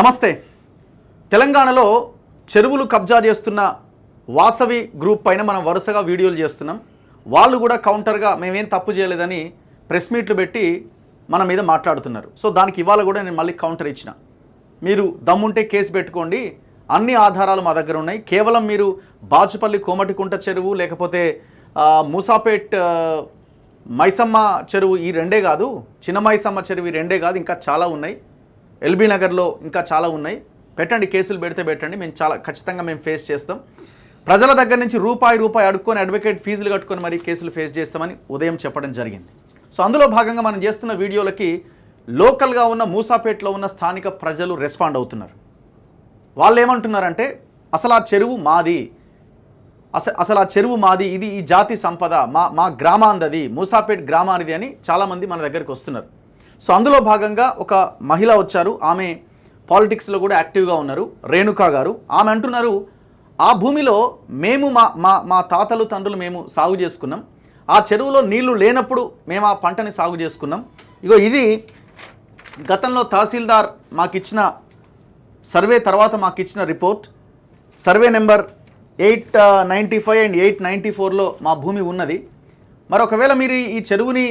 నమస్తే. తెలంగాణలో చెరువులు కబ్జా చేస్తున్న వాసవి గ్రూప్ పైన మనం వరుసగా వీడియోలు చేస్తున్నాం. వాళ్ళు కూడా కౌంటర్గా మేమేం తప్పు చేయలేదని ప్రెస్ మీట్లు పెట్టి మన మీద మాట్లాడుతున్నారు. సో దానికి ఇవాళ కూడా నేను మళ్ళీ కౌంటర్ ఇచ్చిన. మీరు దమ్ముంటే కేసు పెట్టుకోండి. అన్ని ఆధారాలు మా దగ్గర ఉన్నాయి. కేవలం మీరు బాచుపల్లి కోమటికుంట చెరువు లేకపోతే మూసాపేట్ మైసమ్మ చెరువు ఈ రెండే కాదు చిన్న మైసమ్మ చెరువు ఈ రెండే కాదు ఇంకా చాలా ఉన్నాయి. ఎల్బీ నగర్లో ఇంకా చాలా ఉన్నాయి. పెట్టండి కేసులు పెడితే పెట్టండి. మేము చాలా ఖచ్చితంగా మేము ఫేస్ చేస్తాం. ప్రజల దగ్గర నుంచి రూపాయి రూపాయి అడుక్కొని అడ్వకేట్ ఫీజులు కట్టుకొని మరి కేసులు ఫేస్ చేస్తామని ఉదయం చెప్పడం జరిగింది. సో అందులో భాగంగా మనం చేస్తున్న వీడియోలకి లోకల్గా ఉన్న మూసాపేటలో ఉన్న స్థానిక ప్రజలు రెస్పాండ్ అవుతున్నారు. వాళ్ళు ఏమంటున్నారంటే అసలు ఆ చెరువు మాది. అసలు అసలు ఆ చెరువు మాది. ఇది ఈ జాతి సంపద. మా మా గ్రామాందది మూసాపేట్ గ్రామానిది అని చాలామంది మన దగ్గరికి వస్తున్నారు. సో అందులో భాగంగా ఒక మహిళ వచ్చారు. ఆమె పాలిటిక్స్లో కూడా యాక్టివ్గా ఉన్నారు. రేణుకా గారు. ఆమె అంటున్నారు ఆ భూమిలో మేము మా మా మా తాతలు తండ్రులు మేము సాగు చేసుకున్నాం. ఆ చెరువులో నీళ్ళు లేనప్పుడు మేము ఆ పంటని సాగు చేసుకున్నాం. ఇగో ఇది గతంలో తహసీల్దార్ మాకు ఇచ్చిన సర్వే తర్వాత మాకు ఇచ్చిన report. Survey number eight ninety five and eight ninety ఫోర్లో మా భూమి ఉన్నది. మరి ఒకవేళ మీరు ఈ చెరువుని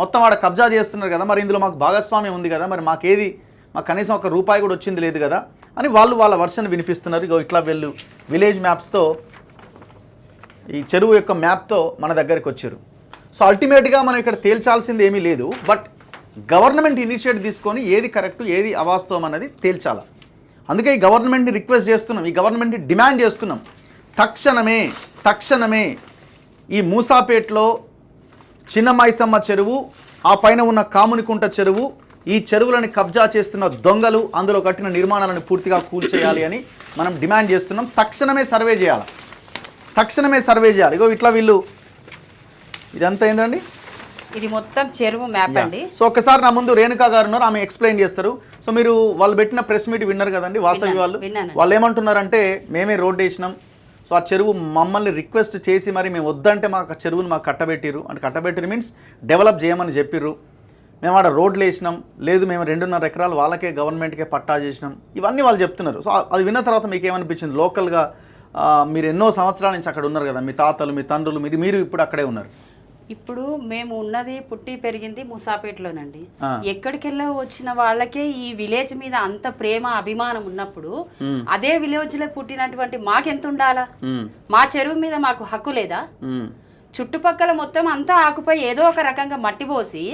మొత్తం ఆడ కబ్జా చేస్తున్నారు కదా మరి ఇందులో మాకు భాగస్వామ్యం ఉంది కదా మరి మాకేది? మాకు కనీసం ఒక రూపాయి కూడా వచ్చింది లేదు కదా అని వాళ్ళు వాళ్ళ వర్షన్ వినిపిస్తున్నారు. ఇక ఇట్లా వెళ్ళు. విలేజ్ మ్యాప్స్తో ఈ చెరువు యొక్క మ్యాప్తో మన దగ్గరికి వచ్చారు. సో అల్టిమేట్గా మనం ఇక్కడ తేల్చాల్సింది ఏమీ లేదు బట్ గవర్నమెంట్ ఇనిషియేటివ్ తీసుకొని ఏది కరెక్ట్ ఏది అవాస్తవం అనేది తేల్చాల. అందుకే ఈ గవర్నమెంట్ని రిక్వెస్ట్ చేస్తున్నాం ఈ గవర్నమెంట్ని డిమాండ్ చేస్తున్నాం. తక్షణమే తక్షణమే ఈ మూసాపేట్లో చిన్న మైసమ్మ చెరువు ఆ పైన ఉన్న కామునికుంట చెరువు ఈ చెరువులను కబ్జా చేస్తున్న దొంగలు అందులో కట్టిన నిర్మాణాలను పూర్తిగా కూల్చేయాలి అని మనం డిమాండ్ చేస్తున్నాం. తక్షణమే సర్వే చేయాలి? తక్షణమే సర్వే చేయాలి. ఇగో ఇట్లా వీళ్ళు ఇదంతా ఏందండి? ఇది మొత్తం చెరువు మ్యాప్ అండి. సో ఒక్కసారి నా ముందు రేణుకా గారు ఉన్నారు ఆమె ఎక్స్ప్లెయిన్ చేస్తారు. సో మీరు వాళ్ళు పెట్టిన ప్రెస్ మీట్ విన్నారు కదండి వాసవి వాళ్ళు. వాళ్ళు ఏమంటున్నారంటే మేమే రోడ్ వేసినాం సో ఆ చెరువు మమ్మల్ని రిక్వెస్ట్ చేసి మరి మేము వద్దంటే మాకు ఆ చెరువుని మాకు కట్టబెట్టిరు అంటే కట్టబెట్టిరు మీన్స్ డెవలప్ చేయమని చెప్పిర్రు. మేము ఆడ రోడ్లు వేసినాం. లేదు మేము రెండున్నర ఎకరాలు వాళ్ళకే గవర్నమెంట్కే పట్టా చేసినాం. ఇవన్నీ వాళ్ళు చెప్తున్నారు. సో అది విన్న తర్వాత మీకు ఏమనిపించింది? లోకల్గా మీరు ఎన్నో సంవత్సరాల నుంచి అక్కడ ఉన్నారు కదా. మీ తాతలు మీ తండ్రులు మీరు మీరు ఇప్పుడు అక్కడే ఉన్నారు. ఇప్పుడు మేము ఉన్నది పుట్టి పెరిగింది ముసాపేటలోనండి. ఎక్కడికెళ్ళో వచ్చిన వాళ్ళకే ఈ విలేజ్ మీద అంత ప్రేమ అభిమానం ఉన్నప్పుడు అదే విలేజ్లో పుట్టినటువంటి మాకెంత ఉండాలా. మా చెరువు మీద మాకు హక్కు లేదా. చుట్టుపక్కల మొత్తం అంతా ఆకుపై ఏదో ఒక రకంగా మట్టి పోసి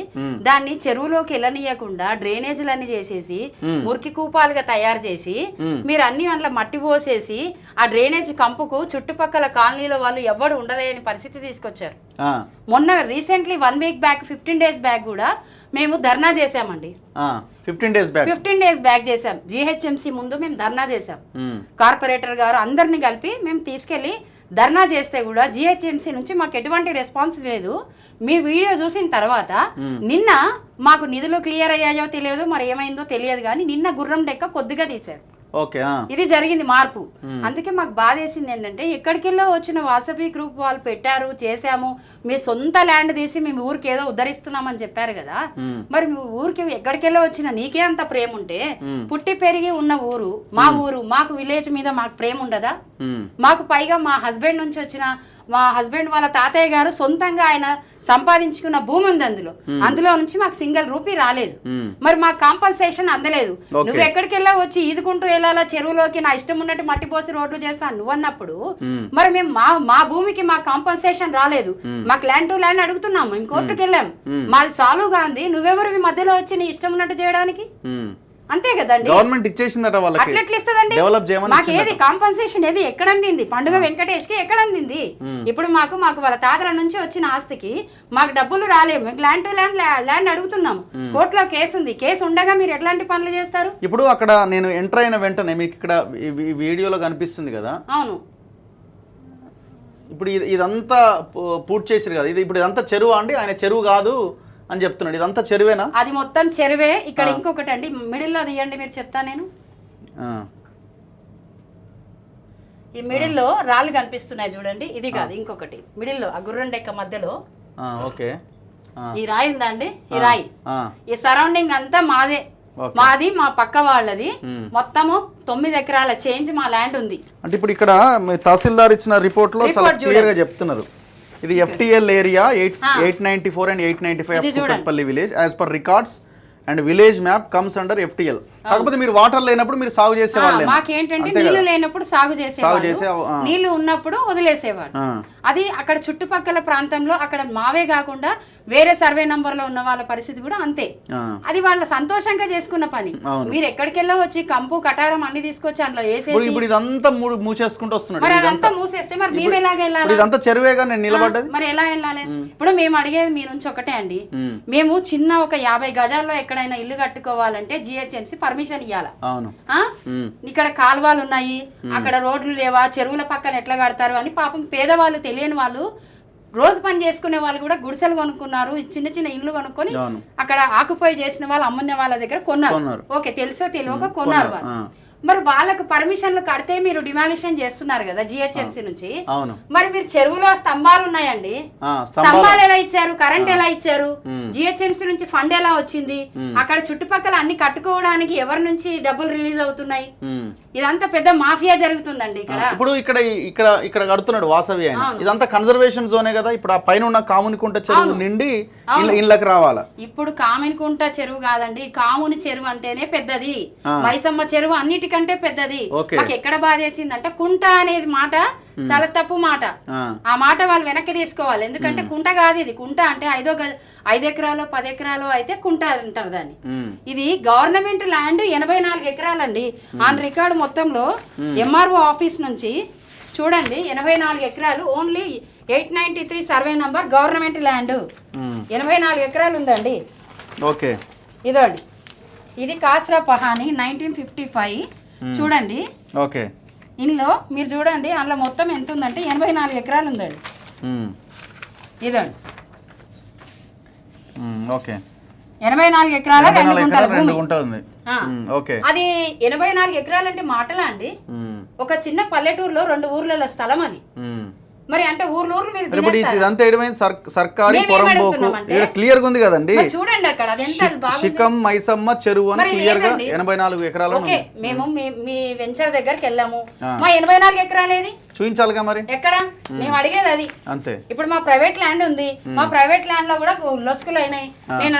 దాన్ని చెరువులోకి వెళ్ళనీయకుండా డ్రైనేజీలన్నీ చేసేసి మురికి కూపాలుగా తయారు చేసి మీరు అన్ని అందులో మట్టి పోసేసి ఆ డ్రైనేజ్ కంపుకు చుట్టుపక్కల కాలనీలో వాళ్ళు ఎవడు ఉండలేని పరిస్థితి తీసుకొచ్చారు. మొన్న recently one week back fifteen days back కూడా మేము ధర్నా చేశామండి. ఆ, fifteen days back fifteen days back చేశాం. జిహెచ్ఎంసి ముందు మేము ధర్నా చేశాం. మ్మ్. కార్పొరేటర్ గారు అందరిని కలిపి మేము తీసుకెళ్ళి ధర్నా చేస్తే కూడా జిహెచ్ఎంసీ నుంచి మాకు ఎటువంటి రెస్పాన్స్ లేదు. మీ వీడియో చూసిన తర్వాత నిన్న మాకు నిధులు క్లియర్ అయ్యాయో తెలియదు మరి ఏమైందో తెలియదు కానీ నిన్న గుర్రం డెక్క కొద్దిగా తీశారు. ఓకే. ఇది జరిగింది మార్పు. అందుకే మాకు బాధ వేసింది ఏంటంటే ఎక్కడికెళ్ళో వచ్చిన వాసవి గ్రూప్ వాళ్ళు పెట్టారు చేశాము. మీ సొంత ల్యాండ్ తీసి మేము ఊరికి ఏదో ఉద్ధరిస్తున్నామని చెప్పారు కదా. మరి మీ ఊరికి ఎక్కడికెళ్ళో వచ్చిన నీకే అంత ప్రేమ ఉంటే పుట్టి పెరిగి ఉన్న ఊరు మా ఊరు మాకు విలేజ్ మీద మాకు ప్రేమ ఉండదా. మాకు పైగా మా హస్బెండ్ నుంచి వచ్చిన మా హస్బెండ్ వాళ్ళ తాతయ్య గారు సొంతంగా ఆయన సంపాదించుకున్న భూమి ఉంది అందులో. అందులో నుంచి మాకు సింగిల్ రూపీ రాలేదు. మరి మాకు కాంపన్సేషన్ అందలేదు. నువ్వు ఎక్కడికి వెళ్ళా వచ్చి ఈదుకుంటూ వెళ్ళాలా చెరువులోకి నా ఇష్టం ఉన్నట్టు మట్టి పోసి రోడ్లు చేస్తాను నువ్వు అన్నప్పుడు మరి మేము మా మా భూమికి మా కాంపన్సేషన్ రాలేదు. మాకు ల్యాండ్ టు ల్యాండ్ అడుగుతున్నాము ఇంకోర్టుకి వెళ్ళాం. మాది సాలు గాంధీ నువ్వెవరు మధ్యలో వచ్చి నీ ఇష్టం ఉన్నట్టు చేయడానికి. అంతే కదండి? గవర్నమెంట్ ఇచ్చేసిందట వాళ్ళకి. అట్లా ఎట్లా ఇస్తుందండి? డెవలప్ చేయమని మాకు ఏది? కాంపన్సేషన్ ఏది? ఎక్కడ అందింది పండుగ వెంకటేష్కి ఎక్కడ అందింది ఇప్పుడు మాకు మాకు వాళ్ళ తాతల నుంచి వచ్చిన ఆస్తికి మాకు డబ్బులు రాలేము ల్యాండ్ టు ల్యాండ్ ల్యాండ్ అడుగుతున్నాము. కోర్టులో కేసు ఉంది. కేసు ఉండగా మీరు ఎట్లాంటి పనులు చేస్తారు? ఇప్పుడు అక్కడ నేను ఎంటర్ అయిన వెంటనే మీకు ఇక్కడ వీడియోలో కనిపిస్తుంది కదా? అవును. ఇప్పుడు ఇది ఇదంతా పూర్తి చేసారు కదా? ఇది ఇప్పుడు ఇదంతా చెరువు అండి? ఆయన చెరువు కాదు. అని చెప్తున్నాడు. ఇదంతా చెరువేనా? అది మొత్తం చెరువే. ఇక్కడ ఇంకొకటి అండి. మిడిల్లో తీయండి మీరు చెప్తా నేను. ఈ మిడిల్లో రాళ్ళు కనిపిస్తున్నాయి చూడండి. ఇది కాదు ఇంకొకటి. మిడిల్లో ఆ గుర్రం డెక్క మధ్యలో. ఓకే. ఈ రాయి ఉందా అండి ఈ రాయి. ఈ సరౌండింగ్ అంతా మాదే. మాది మా పక్క వాళ్ళది. మొత్తము తొమ్మిది ఎకరాల చేంజ్ మా ల్యాండ్ ఉంది. అంటే ఇప్పుడు ఇక్కడ తహసీల్దార్ ఇచ్చిన రిపోర్ట్లో చాలా క్లియర్గా చెప్తున్నారు. ఇది FTL area eight eight ninety four and eight ninety five village as per records and village map comes under FTL కాకపోతే మీరు వాటర్ లేనప్పుడు మీరు సాగు చేసే ఆ, వాళ్ళే మాకేంటంటే నీళ్ళు లేనప్పుడు సాగు చేసేవాళ్ళు. నీళ్ళు ఉన్నప్పుడు వదిలేసేవాడు. అది అక్కడ చుట్టుపక్కల ప్రాంతంలో అక్కడ మావే కాకుండా వేరే సర్వే నంబర్లో ఉన్న వాళ్ళ పరిస్థితి కూడా అంతే. అది వాళ్ళ సంతోషంగా చేసుకున్న పని. మీరు ఎక్కడికెళ్ళో వచ్చి కంపు కటారం అన్ని తీసుకొచ్చి అందులో వేసేసి ఇప్పుడు ఇదంతా మూసేసుకుంటూ వస్తున్నాడు. మరి అదంతా మూసేస్తే మరి మేము ఎలాగ వెళ్ళాలి? ఇదంతా చెరువేగా నేను నిలబడ్డది? మరి ఎలా వెళ్ళాలి? ఇప్పుడు మేము అడిగేది మీ నుంచి ఒకటే అండి. మ్మ్. మేము చిన్న ఒక యాభై గజాల్లో ఎక్కడైనా ఇల్లు కట్టుకోవాలంటే జిహెచ్ఎంసీ పర్మిషన్ ఇవ్వాలి. ఇక్కడ కాలువలు ఉన్నాయి అక్కడ రోడ్లు లేవా చెరువుల పక్కన ఎట్లా కడతారు అని పాపం పేదవాళ్ళు తెలియని వాళ్ళు రోజు పని చేసుకునే వాళ్ళు కూడా గుడిసెలు కొనుక్కున్నారు చిన్న చిన్న ఇల్లు కొనుక్కొని. అక్కడ ఆకుపోయి చేసిన వాళ్ళు అమ్మునే వాళ్ళ దగ్గర కొన్నారు. ఓకే తెలుసో తెలియక కొన్నారు వాళ్ళు. మరి వాళ్ళకు పర్మిషన్లు కడితే మీరు డిమాలిషన్ చేస్తున్నారు కదా జిహెచ్ఎంసీ నుంచి. అవును. మరి మీరు చెరువులో స్తంభాలు ఉన్నాయండి. స్తంభాలు. ఎలా ఇచ్చారు? కరెంట్ ఎలా ఇచ్చారు? జిహెచ్ఎంసీ నుంచి ఫండ్ ఎలా వచ్చింది? అక్కడ చుట్టుపక్కల అన్ని కట్టుకోవడానికి ఎవరి నుంచి డబ్బులు రిలీజ్ అవుతున్నాయి. ఇదంతా పెద్ద మాఫియా జరుగుతుందండి ఇక్కడ. ఇప్పుడు ఇక్కడ ఇక్కడ ఇక్కడ కడుతున్నాడు వాసవి ఆయన. ఇదంతా కన్జర్వేషన్ జోనే కదా? ఇప్పుడు ఆ పైన ఉన్న కామునికుంట చెరువు నిండి ఇళ్ళ- ఇళ్ళకి రావాలా? ఇప్పుడు కామినికుంట చెరువు కాదండి. కాముని చెరువు అంటేనే పెద్దది. మైసమ్మ చెరువు అన్నిటికంటే పెద్దది. మాకు ఎక్కడ బాధేసిందంటే కుంట అనేది మాట చాలా తప్పు మాట. ఆ. మాట వాళ్ళు వెనక్కి తీసుకోవాలి. ఎందుకంటే కుంట కాదు ఇది. కుంట అంటే ఐదో ఐదు ఎకరాలు పది ఎకరాలు అయితే కుంట అంటారు దాన్ని. ఇది గవర్నమెంట్ ల్యాండ్ ఎనభై నాలుగు ఎకరాలండి. ఆన్ రికార్డు మొత్తంలో ఎంఆర్ఓ ఆఫీస్ నుంచి చూడండి ఎనభై నాలుగు ఎకరాలు only eight ninety three survey number government land. ఎనభై నాలుగు ఎకరాలు ఉందండి. ఓకే. ఇదండి. ఇది కాస్రా పహాని నైన్టీన్ ఫిఫ్టీ ఫైవ్. చూడండి ఓకే ఇందులో మీరు చూడండి అందులో మొత్తం ఎంత ఉందంటే ఎనభై నాలుగు ఎకరాలు ఉందండి. ఇదండి. ఓకే ఎనభై నాలుగు ఎకరాల రెండు గుంటల భూమి. ఓకే అది ఎనభై నాలుగు ఎకరాలు అంటే మాటలా అండి. ఒక చిన్న పల్లెటూరులో రెండు ఊర్లలో స్థలం అది. మరి అంటే ఊర్లు ఊర్లు మీరు ఇప్పుడు? ఇదంతా ఏడమైంది సర్ సర్కారీ పొరంబోకు? ఇక్కడ క్లియర్గా ఉంది కదండి చూడండి అక్కడ. శిఖం మైసమ్మ చెరువు అని క్లియర్గా. ఎనభై నాలుగు ఎకరాలు మేము మీ- వెంచర్ దగ్గరికి వెళ్ళాము మా ఎనభై నాలుగు ఎకరాలేది చూపించాలిగా మరి? ఎక్కడ? మేము. అడిగేది అది. అంతే. ఇప్పుడు మా ప్రైవేట్ ల్యాండ్ ఉంది. మా ప్రైవేట్ ల్యాండ్లో కూడా లొసుకులు అయినాయి. నేను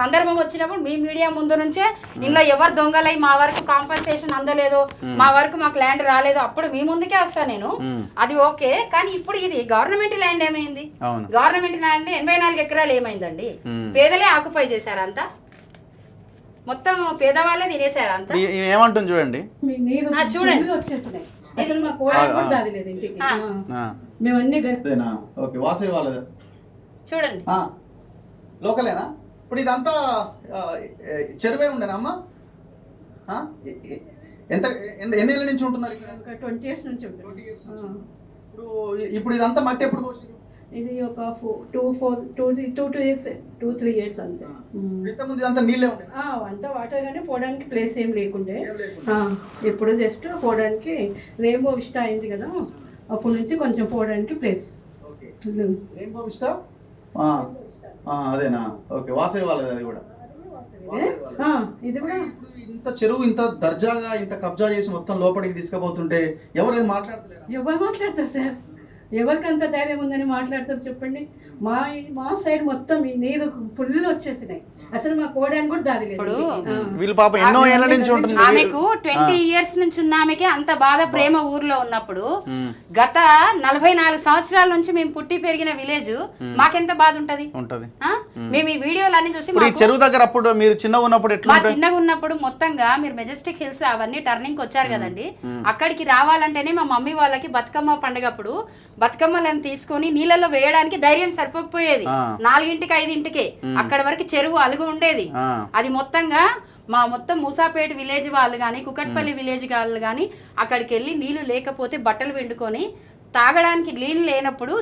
సందర్భం వచ్చినప్పుడు మీ మీడియా ముందు నుంచే ఇంట్లో ఎవరు దొంగలై మా వరకు కాంపన్సేషన్ అందలేదు మా వరకు మాకు ల్యాండ్ రాలేదు అప్పుడు మీ ముందుకే వస్తా నేను. అది ఓకే కానీ ఇప్పుడు ఇది గవర్నమెంట్ ల్యాండ్ ఏమైంది? అవును. గవర్నమెంట్ ల్యాండ్ ఎనభై నాలుగు ఎకరాలు ఏమైందండి. పేదలే ఆకుపై చేశారంతా? మొత్తం పేదవాళ్ళే తినేశారు అంతా ఏమంటుంది చూడండి? చూడండి. అసలు మా కూడా ఇంటికి. మేము అన్ని ఓకే వాసవి వాళ్ళది చూడండి. లోకలేనా? ఇప్పుడు ఇదంతా చెరువే ఉండేనా అమ్మా? ఎంత ఎన్ని ఏళ్ళ నుంచి ఉంటున్నారు ఇక్కడ? ట్వంటీ ఇయర్స్ నుంచి ఉంటుంది. 20 years ఆ. ఇప్పుడు ఇప్పుడు ఇదంతా మట్టి ఎప్పుడు పోసిరు ఇది ఒక two four two two two years two three years అంతే. అంతా వాటర్ కానీ పోవడానికి ప్లేస్ ఏం లేకుండే. ఇప్పుడు జస్ట్ పోవడానికి రెయిన్బో విష్ట అయింది కదా అప్పటి నుంచి కొంచెం పోవడానికి ప్లేస్ రెయిన్బో ఆ, అదేనా? ఓకే వాసవి వాళ్ళది అది కూడా. ఇది కూడా. ఇంత చెరువు ఇంత దర్జాగా ఇంత కబ్జా చేసి మొత్తం లోపలికి తీసుకుపోతుంటే ఎవరు ఏం మాట్లాడతలేరా? ఎవరు మాట్లాడతారు సార్? ఎవరికి అంత ధైర్యం ఉందని మాట్లాడతారు చెప్పండి? మా మా సైడ్ మొత్తం ఈ నీరు ఫుల్ వచ్చేసినాయి. అసలు మా కోడానికి కూడా దారి లేదు. వీళ్ళు పాపం ఎన్నో ఏళ్ళ నుంచి ఉంటుంది ఆమెకు ట్వంటీ ఇయర్స్ నుంచి ఉన్న ఆమెకి అంత బాధ ప్రేమ ఊర్లో ఉన్నప్పుడు గత నలభై నాలుగు సంవత్సరాల నుంచి మేము పుట్టి పెరిగిన విలేజ్ మాకెంత బాధ ఉంటది? ఉంటది? మేము ఈ వీడియోలు అన్ని చూసి ఈ మాకు- చెరువు దగ్గర అప్పుడు మీరు చిన్నగా ఉన్నప్పుడు ఎట్లా మా చిన్నగా ఉన్నప్పుడు మొత్తంగా మీరు మెజెస్టిక్ హిల్స్ అవన్నీ టర్నింగ్ వచ్చారు కదండి అక్కడికి రావాలంటేనే మా మమ్మీ వాళ్ళకి బతుకమ్మ పండగప్పుడు బతుకమ్మలను తీసుకొని నీళ్ళలో వేయడానికి ధైర్యం సరిపోకపోయేది. నాలుగింటికి ఐదింటికే. అక్కడ వరకు చెరువు అలుగు ఉండేది. అది మొత్తంగా మా మొత్తం మూసాపేట విలేజ్ వాళ్ళు కానీ కుకట్పల్లి విలేజ్ వాళ్ళు కానీ అక్కడికి వెళ్ళి నీళ్ళు లేకపోతే బట్టలు పిండుకొని తాగడానికి నీళ్ళు లేనప్పుడు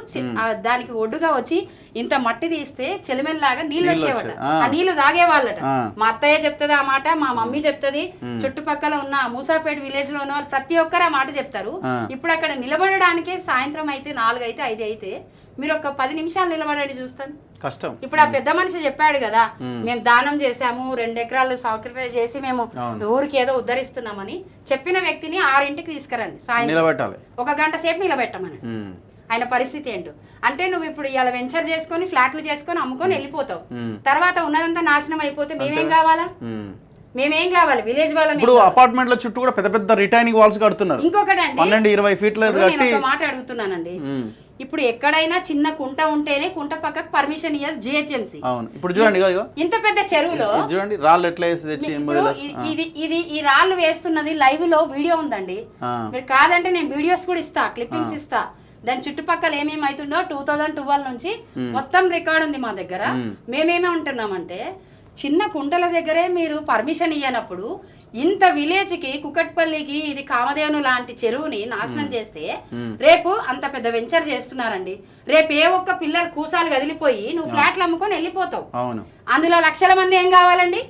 దానికి ఒడ్డుగా వచ్చి ఇంత మట్టి తీస్తే చెలిమెల్లాగా నీళ్ళు నీళ్ళు వచ్చేవట. ఆ. నీళ్ళు తాగేవాళ్ళట. మా అత్తయ్య చెప్తుంది ఆ మాట మా మమ్మీ చెప్తుంది చుట్టుపక్కల ఉన్న మూసాపేట విలేజ్లో ఉన్న వాళ్ళు ప్రతి ఒక్కరు ఆ మాట చెప్తారు. ఇప్పుడు అక్కడ నిలబడడానికే సాయంత్రం అయితే నాలుగు అయితే ఐదు అయితే మీరు ఒక పది నిమిషాలు నిలబడండి చూస్తాను కష్టం. ఇప్పుడు ఆ పెద్ద మనిషి చెప్పాడు కదా మేము దానం చేశాము రెండు ఎకరాలు సాక్రిఫైస్ చేసి మేము. ఊరికి ఏదో ఉద్ధరిస్తున్నామని చెప్పిన వ్యక్తిని ఆరింటికి తీసుకురండి. సాయంత్రం ఒక గంట సేపు నిలబెట్టమని ఆయన పరిస్థితి ఏంటో. అంటే నువ్వు ఇప్పుడు ఇలా వెంచర్ చేసుకొని ఫ్లాట్లు చేసుకొని అమ్ముకొని వెళ్ళిపోతావు. తర్వాత ఉన్నదంతా నాశనం అయిపోతే మేమేం కావాలా. మేమేం కావాలి? విలేజ్ వాళ్ళం ఇప్పుడు అపార్ట్మెంట్ల చుట్టూ కూడా పెద్ద పెద్ద రిటైనింగ్ వాల్స్ కడుతున్నారు. ఇంకొకటి అండి పన్నెండు ఇరవై ఫీట్ల కట్టి మాట అడుగుతున్నానండి. ఇప్పుడు ఎక్కడైనా చిన్న కుంట ఉంటేనే కుంట పక్కకు పర్మిషన్ ఇయ్యదు జిహెచ్ఎంసి. అవును. ఇప్పుడు చూడండి ఇంత పెద్ద చెరువులో చూడండి రాళ్ళు ఎట్లా వేసి ఇది ఇది ఈ రాళ్ళు వేస్తున్నది లైవ్లో వీడియో ఉందండి. మీరు కాదంటే నేను వీడియోస్ కూడా ఇస్తా క్లిప్పింగ్స్ ఇస్తా. దాని చుట్టుపక్కల ఏమేమి అవుతుందో టూ థౌజండ్ ట్వెల్వ్ నుంచి మొత్తం రికార్డ్ ఉంది మా దగ్గర. మేమేమే ఉంటున్నామంటే చిన్న కుంటల దగ్గరే మీరు పర్మిషన్ ఇవ్వనప్పుడు ఇంత విలేజ్కి కుకట్పల్లికి ఇది కామధేను లాంటి చెరువుని నాశనం చేస్తే రేపు అంత పెద్ద వెంచర్ చేస్తున్నారండి. రేపు ఏ ఒక్క పిల్లలు కూసాలు కదిలిపోయి నువ్వు ఫ్లాట్లు అమ్ముకొని వెళ్ళిపోతావు. అందులో లక్షల మంది ఏం కావాలండి?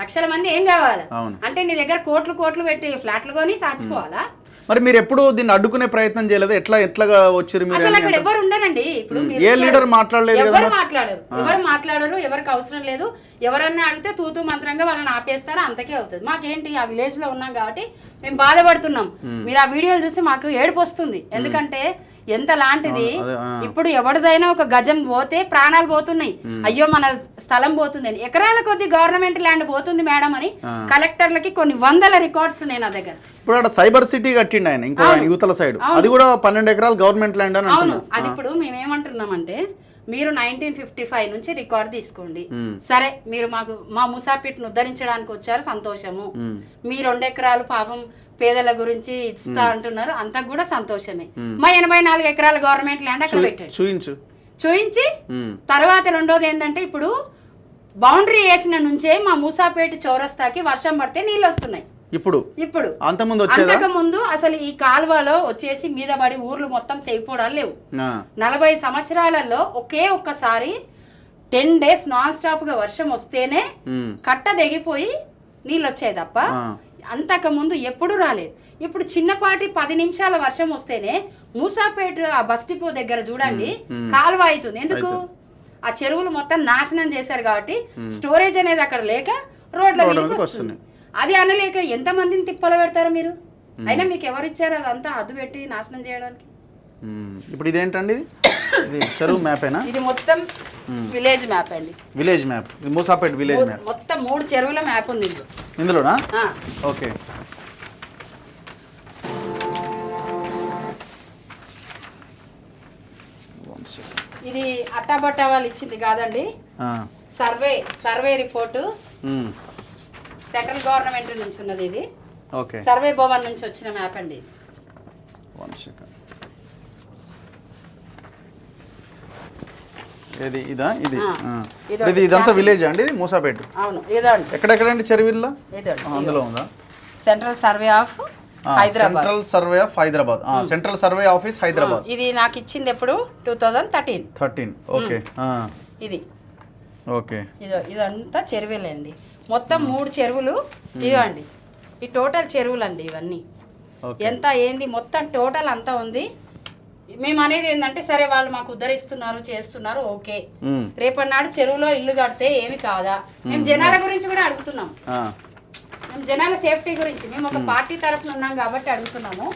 లక్షల మంది ఏం కావాలి? అంటే నీ దగ్గర కోట్లు కోట్లు పెట్టి ఫ్లాట్లు కొని సాచిపోవాలా? మరి మీరు ఎప్పుడు దీన్ని అడ్డుకునే ప్రయత్నం చేయలేదు? ఎట్లా ఎట్లాగా వచ్చారు మీరు అసలు అక్కడ? ఎవరు ఉండరండి. ఇప్పుడు ఏ. లీడర్ మాట్లాడలేదు ఎవరు మాట్లాడరు? ఎవరు మాట్లాడరు ఎవరికి అవసరం లేదు. ఎవరన్నా అడిగితే తూతూ మంత్రంగా వాళ్ళని ఆపేస్తారో? అంతకే అవుతుంది. మాకేంటి? ఆ విలేజ్లో ఉన్నాం కాబట్టి మేము బాధపడుతున్నాం. మీరు ఆ వీడియోలు చూసి మాకు ఏడుపు వస్తుంది. ఎందుకంటే ఎంత లాంటిది. ఇప్పుడు ఎవరిదైనా ఒక గజం పోతే ప్రాణాలు పోతున్నాయి. అయ్యో మన స్థలం పోతుంది అని. ఎకరాల కొద్ది గవర్నమెంట్ ల్యాండ్ పోతుంది మేడం అని కలెక్టర్లకి కొన్ని వందల రికార్డ్స్ ఉన్నాయి నా దగ్గర. ఇప్పుడు అక్కడ సైబర్ సిటీ కట్టిండు ఆయన ఇంకో యువతల సైడ్. అది కూడా పన్నెండు ఎకరాలు గవర్నమెంట్ ల్యాండ్ అని అవును. అది ఇప్పుడు మేమేమంటున్నామంటే మీరు నైన్టీన్ ఫిఫ్టీ ఫైవ్ నుంచి రికార్డ్ తీసుకోండి. సరే మీరు మాకు మా ముసాపిట్ను ఉద్ధరించడానికి వచ్చారు సంతోషము. మీ రెండు ఎకరాలు పాపం పేదల గురించి ఇస్తా అంటున్నారు అంతా కూడా సంతోషమే. మా ఎనభై నాలుగు ఎకరాల గవర్నమెంట్ ల్యాండ్ అక్కడ పెట్టాడు. చూయించు. చూయించి తర్వాత రెండోది ఏంటంటే ఇప్పుడు బౌండరీ వేసిన నుంచే మా మూసాపేట చౌరస్తాకి వర్షం పడితే నీళ్ళు వస్తున్నాయి. ఇప్పుడు? ఇప్పుడు. అంతకుముందు అంతకు ముందు అసలు ఈ కాలువలో వచ్చేసి మీద పడి ఊర్లు మొత్తం తెగిపోవడాలు లేవు. నలభై సంవత్సరాలలో ఒకే ఒక్కసారి టెన్ డేస్ నాన్ స్టాప్గా వర్షం వస్తేనే కట్ట తెగిపోయి నీళ్ళు వచ్చాయి తప్ప ఆ. అంతకు ముందు ఎప్పుడు రాలేదు. ఇప్పుడు చిన్నపాటి పది నిమిషాల వర్షం వస్తేనే మూసాపేట ఆ బస్ డిపో దగ్గర చూడండి కాలువ అవుతుంది ఎందుకు? ఆ చెరువులు మొత్తం నాశనం చేశారు కాబట్టి స్టోరేజ్ అనేది అక్కడ లేక రోడ్ల మీదకి వస్తుంది. అది అనలేక ఎంత మందిని తిప్పలు పెడతారు మీరు? అయినా మీకు ఎవరు ఇచ్చారు అదంతా అద్దు పెట్టి నాశనం చేయడానికి? ఇప్పుడు ఇదేంటండి ఇది? ఇది చెరువు మ్యాపేనా ఇది మొత్తం విలేజ్ మ్యాప్ అండి. Village map. Moosapet village map. మొత్తం మూడు చెరువుల మ్యాప్ ఉంది ఇందులో. ఇందులోనా? ఓకే. ఇది అట్టాబట్టా వాళ్ళు ఇచ్చింది కాదండి. Survey survey report. Central government నుంచి ఉన్నది ఇది. ఓకే. సర్వే భవన్ నుంచి వచ్చిన మ్యాప్ అండి ఇది. వన్ సెకండ్ ఇది? ఇదా. ఇది. ఇది ఇది ఇదంతా విలేజ్ అండి ఇది మూసాపేట? అవును ఇదండి. ఎక్కడెక్కడండి చెరువిల్లో? అందులో ఉందా? Central survey of central survey of Hyderabad central survey office Hyderabad ఇది నాకు ఇచ్చింది ఎప్పుడు? Two thousand thirteen thirteen okay ఇది. ఓకే ఇదో ఇదంతా చెరువులే అండి మొత్తం మూడు చెరువులు ఇవ్వండి. ఈ టోటల్ చెరువులు అండి ఇవన్నీ ఎంత ఏంది మొత్తం టోటల్ అంతా ఉంది. మేము అనేది ఏంటంటే సరే వాళ్ళు మాకు ఉద్ధరిస్తున్నారు చేస్తున్నారు ఓకే. ఉమ్, రేపన్నాడు చెరువులో ఇల్లు కడితే ఏమి కాదా? మేము జనాల గురించి కూడా అడుగుతున్నాం. మేము జనాల సేఫ్టీ గురించి మేము ఒక పార్టీ తరఫున ఉన్నాం కాబట్టి అడుగుతున్నాము.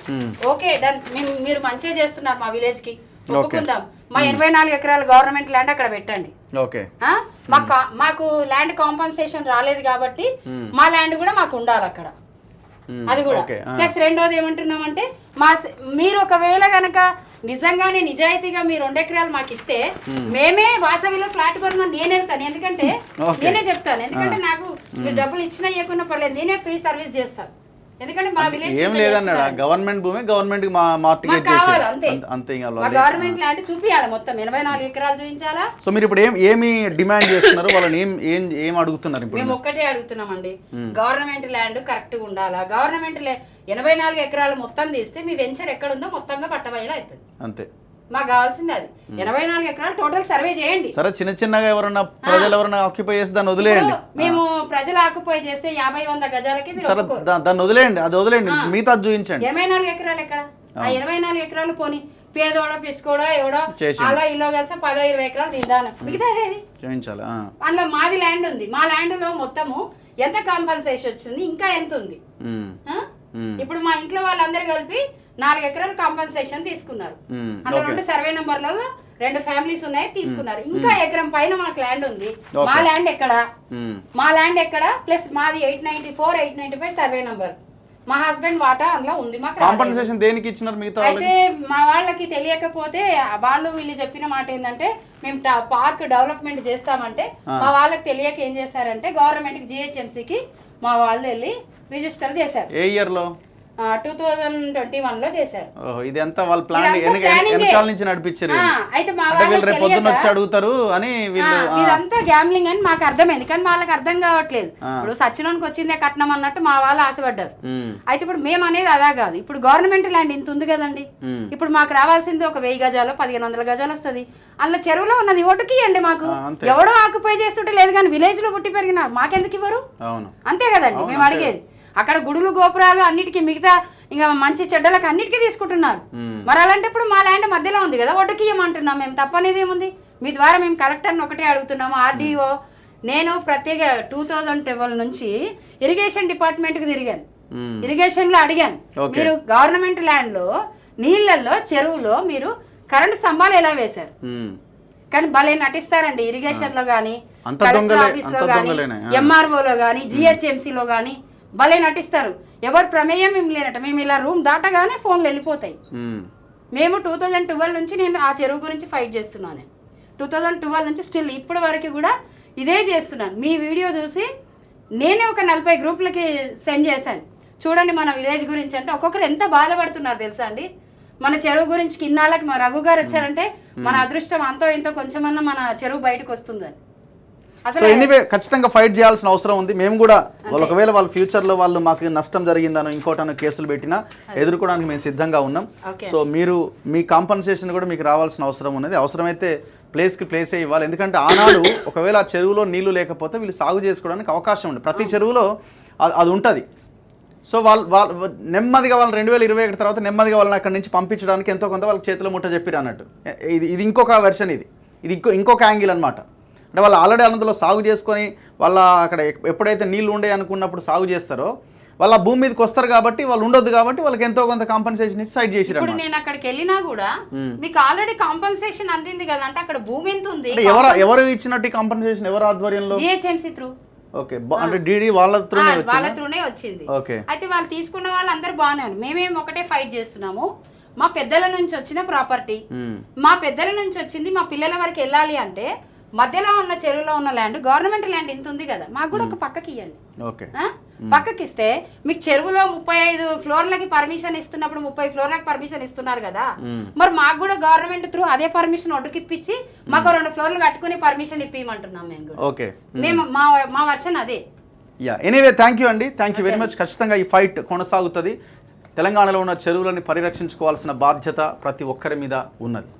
Okay done. మేము మీరు మంచిగా చేస్తున్నారు మా విలేజ్కి ఒప్పుకుందాం. మా ఎనభై నాలుగు ఎకరాల గవర్నమెంట్ ల్యాండ్ అక్కడ పెట్టండి. ఓకే? మాకు మాకు ల్యాండ్ కాంపన్సేషన్ రాలేదు కాబట్టి మా ల్యాండ్ కూడా మాకు ఉండాలి అక్కడ. అది కూడా. ప్లస్ రెండోది ఏమంటున్నామంటే మా స- మీరు ఒకవేళ గనక నిజంగానే నిజాయితీగా మీరు రెండు ఎకరాలు మాకు ఇస్తే మేమే. వాసవిలో ఫ్లాట్ కొనమని నేను వెళ్తాను. ఎందుకంటే. నేనే చెప్తాను. ఎందుకంటే నాకు మీరు డబ్బులు ఇచ్చినా ఇవ్వకుండా పర్లేదు. నేనే ఫ్రీ సర్వీస్ చేస్తాను. ఎందుకంటే మా విలేజ్ ఏం లేదన్నాడు గవర్నమెంట్ భూమి గవర్నమెంట్ మా మార్టిగేజ్ చేసేది అంతే. గవర్నమెంట్ ల్యాండ్ చూపియాలి మొత్తం. ఎనభై నాలుగు ఎకరాలు చూపించాలా? సో మీరు ఇప్పుడు ఏం ఏమి డిమాండ్ చేస్తున్నారు? వాళ్ళని ఏం ఏం ఏం అడుగుతున్నారు ఇప్పుడు మేము ఒక్కటే అడుగుతున్నామండి. గవర్నమెంట్ ల్యాండ్ కరెక్ట్గా ఉండాలా? గవర్నమెంట్ ఎనభై నాలుగు ఎకరాలు మొత్తం తీస్తే మీ వెంచర్ ఎక్కడ ఉందో మొత్తంగా పట్టబయలు అవుతుంది. అంతే. మాకు కావాల్సింది అది. ఎనభై నాలుగు ఎకరాలు టోటల్ సర్వే చేయండి. సరే చిన్న చిన్నగా ఎవరన్నా ప్రజలు ఎవరన్నా ఆక్యుపై చేసి దాన్ని వదిలేయండి. మేము ప్రజలు ఆకుపోయి చేస్తే యాభై వంద గజాలకి మీరు సరే దాన్ని వదిలేయండి అది వదిలేయండి. మిగతా చూపించండి ఎనభై నాలుగు ఎకరాలు ఎక్కడ? ఆ ఎనభై నాలుగు ఎకరాలు పోని. పేదోడో పిసుకోడో ఎవడో. అలా ఇలా కలిసి పదో ఇరవై ఎకరాలు తిందాను. మిగతా చేయించాలి. అందులో మాది ల్యాండ్ ఉంది. మా ల్యాండ్లో మొత్తము ఎంత కాంపన్సేషన్ వచ్చింది? ఇంకా ఎంత ఉంది. ఇప్పుడు మా ఇంట్లో వాళ్ళందరూ కలిపి నాలుగు ఎకరాలు కాంపన్సేషన్ తీసుకున్నారు. అందులో రెండు సర్వే నంబర్లలో రెండు ఫ్యామిలీస్ ఉన్నాయి తీసుకున్నారు. ఇంకా ఎకరం పైన మాకు ల్యాండ్ ఉంది. మా. ల్యాండ్ ఎక్కడ. మా ల్యాండ్ ఎక్కడ? ప్లస్ మాది eight ninety four eight ninety five survey number మా హస్బెండ్ వాటా అందులో ఉంది మాకు. కాంపన్సేషన్ దేనికి ఇచ్చినారు మిగతా అయితే మా వాళ్ళకి తెలియకపోతే వాళ్ళు వీళ్ళు చెప్పిన మాట ఏంటంటే మేము పార్క్ డెవలప్మెంట్ చేస్తామంటే మా వాళ్ళకి తెలియక ఏం చేశారంటే గవర్నమెంట్ జిహెచ్ఎంసీకి మా వాళ్ళు వెళ్ళి రిజిస్టర్ చేశారు. ఏ ఇయర్లో? టూ థౌజండ్ ట్వంటీ వన్లో చేశారు. ఇది అంతా వాళ్ళ ప్లాన్ ఇదంతా. వెనకాల నుంచి నడిపించారు. అయితే మా వీళ్ళు రేపు పొద్దున్న వచ్చి అడుగుతారు అని. ఇదంతా గ్యామ్లింగ్ అని మాకు అర్థమైంది. కానీ వాళ్ళకి అర్థం కావట్లేదు. ఇప్పుడు సచ్చినోనికి వచ్చిందే కట్నం అన్నట్టు మా వాళ్ళు ఆశపడ్డారు. అయితే ఇప్పుడు మేము అనేది అదా కాదు. ఇప్పుడు గవర్నమెంట్ ల్యాండ్ ఇంత ఉంది కదండి. ఇప్పుడు మాకు రావాల్సింది ఒక వెయ్యి గజాలు పదిహేను వందల గజాలు వస్తుంది. అందులో చెరువులో ఉన్నది ఓటుకి ఇవ్వండి మాకు. ఎవడో ఆక్యుపై చేస్తుంటే లేదు కానీ విలేజ్లో పుట్టి పెరిగిన మాకెందుకు ఇవ్వరు? అంతే కదండి. మేము అడిగేది. అక్కడ గుడులు గోపురాలు అన్నిటికీ మిగతా ఇంకా మంచి చెడ్డలకు అన్నిటికీ తీసుకుంటున్నారు. మరి అలాంటప్పుడు మా ల్యాండ్ మధ్యలో ఉంది కదా ఒడ్డుకి ఇవ్వమంటున్నాం మేము. తప్పనేది ఏముంది? మీ ద్వారా మేము కలెక్టర్ని ఒకటే అడుగుతున్నాము. ఆర్డీఓ నేను ప్రత్యేక టూ థౌజండ్ ట్వెల్వ్ నుంచి ఇరిగేషన్ డిపార్ట్మెంట్కి తిరిగాను. ఇరిగేషన్లో అడిగాను. మీరు గవర్నమెంట్ ల్యాండ్లో నీళ్ళల్లో చెరువులో మీరు కరెంటు స్తంభాలు ఎలా వేశారు. కానీ భలే నటిస్తారండి ఇరిగేషన్లో గానీ అంత కలెక్టర్ ఆఫీస్లో ఆ. ఎంఆర్ఓ లో గానీ జిహెచ్ఎంసీ లో గానీ భలే నటిస్తారు. ఎవరు ప్రమేయం మేము లేనట. మేము ఇలా రూమ్ దాటగానే ఫోన్లు వెళ్ళిపోతాయి. మేము. టూ థౌజండ్ ట్వెల్వ్ నుంచి నేను ఆ చెరువు గురించి ఫైట్ చేస్తున్నాను. టూ థౌజండ్ ట్వెల్వ్ నుంచి స్టిల్ ఇప్పటి వరకు కూడా ఇదే చేస్తున్నాను. మీ వీడియో చూసి నేనే ఒక నలభై గ్రూపులకి సెండ్ చేశాను. చూడండి మన విలేజ్ గురించి అంటే ఒక్కొక్కరు ఎంత బాధపడుతున్నారు తెలుసా అండి? మన చెరువు గురించి కిన్నాళ్ళకి మా రఘు గారు వచ్చారంటే మన అదృష్టం అంతో ఇంతో కొంచెమన్నా మన చెరువు బయటకు వస్తుందని. సో ఎనీవే ఖచ్చితంగా ఫైట్ చేయాల్సిన అవసరం ఉంది. మేము కూడా వాళ్ళు ఒకవేళ వాళ్ళ ఫ్యూచర్లో వాళ్ళు మాకు నష్టం జరిగిందనో ఇంకోటనో కేసులు పెట్టినా ఎదుర్కోవడానికి మేము సిద్ధంగా ఉన్నాం. సో మీరు మీ కాంపన్సేషన్ కూడా మీకు రావాల్సిన అవసరం ఉన్నది. అవసరమైతే ప్లేస్కి ప్లేసే ఇవ్వాలి. ఎందుకంటే ఆనాడు ఒకవేళ ఆ చెరువులో నీళ్ళు లేకపోతే వీళ్ళు సాగు చేసుకోవడానికి అవకాశం ఉంది ప్రతి చెరువులో అది- ఉంటుంది. సో వాళ్ళు వాళ్ళు నెమ్మదిగా వాళ్ళు రెండు వేల ఇరవై ఒకటి తర్వాత నెమ్మదిగా వాళ్ళని అక్కడి నుంచి పంపించడానికి ఎంతో కొంత వాళ్ళకి చేతిలో ముట్ట చెప్పారు అన్నట్టు. ఇది ఇది ఇంకొక వెర్షన్ ఇది. ఇది ఇంకో ఇంకొక యాంగిల్ అనమాట అంటే వాళ్ళు ఆల్రెడీ అందులో సాగు చేసుకొని వాళ్ళ అక్కడ ఎప్- ఎప్పుడైతే నీళ్ళు ఉండే అనుకున్నప్పుడు సాగు చేస్తారో వాళ్ళ భూమి మీదకి వస్తారు కాబట్టి వాళ్ళు ఉండొద్దు కాబట్టి వాళ్ళకి ఎంతో కొంత కాంపన్సేషన్ ఇచ్చి సైడ్ ఇప్పుడు అనమాట నేను అక్కడికి వెళ్ళినా కూడా మీకు ఆల్రెడీ కాంపన్సేషన్ అందింది కదా అంటే అక్కడ భూమి ఎంత ఉంది? ఎవరు ఎవరు ఇచ్చినట్టు కాంపన్సేషన్ ఎవరు ఆధ్వర్యంలో? GHMC through. ఓకే అంటే డీడీ వాళ్ళ త్రూనే వాళ్ళ త్రూనే వచ్చింది. ఓకే. అయితే వాళ్ళు తీసుకున్న వాళ్ళు అందరు బాగానే ఉంది మేమేం ఒకటే ఫైట్ చేస్తున్నాము. మా పెద్దల నుంచి వచ్చిన ప్రాపర్టీ. మా పెద్దల నుంచి వచ్చింది మా పిల్లల వరకు వెళ్ళాలి అంటే మధ్యలో ఉన్న చెరువులో ఉన్న ల్యాండ్ గవర్నమెంట్ ల్యాండ్ ఇంత ఉంది కదా మాకు కూడా ఒక పక్కకి ఇవ్వండి? పక్కకి ఇస్తే మీకు చెరువులో ముప్పై ఐదు ఫ్లోర్లకి పర్మిషన్ ఇస్తున్నప్పుడు ముప్పై ఫ్లోర్లకి పర్మిషన్ ఇస్తున్నారు కదా మరి మాకు కూడా గవర్నమెంట్ త్రూ అదే పర్మిషన్ ఒడ్డుకిప్పించి మాకు రెండు ఫ్లోర్లు కట్టుకుని పర్మిషన్ ఇప్పిమంటున్నాం మేము ఓకే. మేము. మా మా వర్షన్ అదే. యా ఎనీవే థ్యాంక్ యూ అండి థ్యాంక్ యూ వెరీ మచ్ ఖచ్చితంగా ఈ ఫైట్ కొనసాగుతుంది. తెలంగాణలో ఉన్న చెరువులని పరిరక్షించుకోవాల్సిన బాధ్యత ప్రతి ఒక్కరి మీద ఉన్నది.